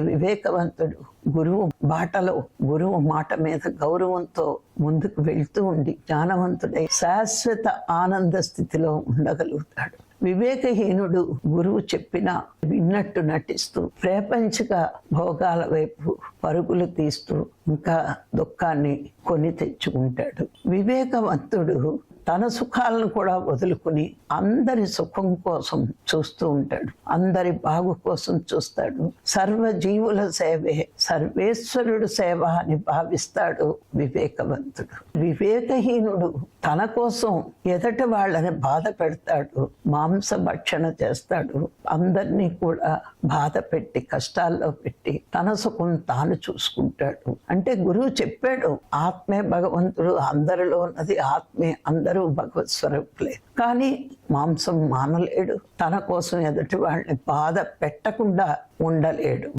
వివేకవంతుడు గురువు బాటలో గురువు మాట మీద గౌరవంతో ముందుకు వెళ్తూ ఉండి జ్ఞానవంతుడై శాశ్వత ఆనంద స్థితిలో ఉండగలుగుతాడు. వివేకహీనుడు గురువు చెప్పిన విన్నట్టు నటిస్తూ ప్రాపంచిక భోగాల వైపు పరుగులు తీస్తూ ఇంకా దుఃఖాన్ని కొని తెచ్చుకుంటాడు. వివేకవంతుడు తన సుఖాలను కూడా వదులుకుని అందరి సుఖం కోసం చూస్తూ ఉంటాడు. అందరి బాగు కోసం చూస్తాడు. సర్వ జీవుల సేవే సర్వేశ్వరుడు సేవ అని భావిస్తాడు వివేకవంతుడు. వివేకహీనుడు తన కోసం ఎదట వాళ్ళని బాధ పెడతాడు మాంస భక్షణ చేస్తాడు. అందరినీ కూడా బాధ పెట్టి కష్టాల్లో పెట్టి తన సుఖం తాను చూసుకుంటాడు. అంటే గురువు చెప్పాడు ఆత్మే భగవంతుడు అందరిలో ఉన్నది ఆత్మే అందరూ భగవత్ స్వరూపులే కానీ మాంసం మానలేడు. తన కోసం ఎదుటి వాళ్ళని బాధ పెట్టకుండా ఉండలేడు.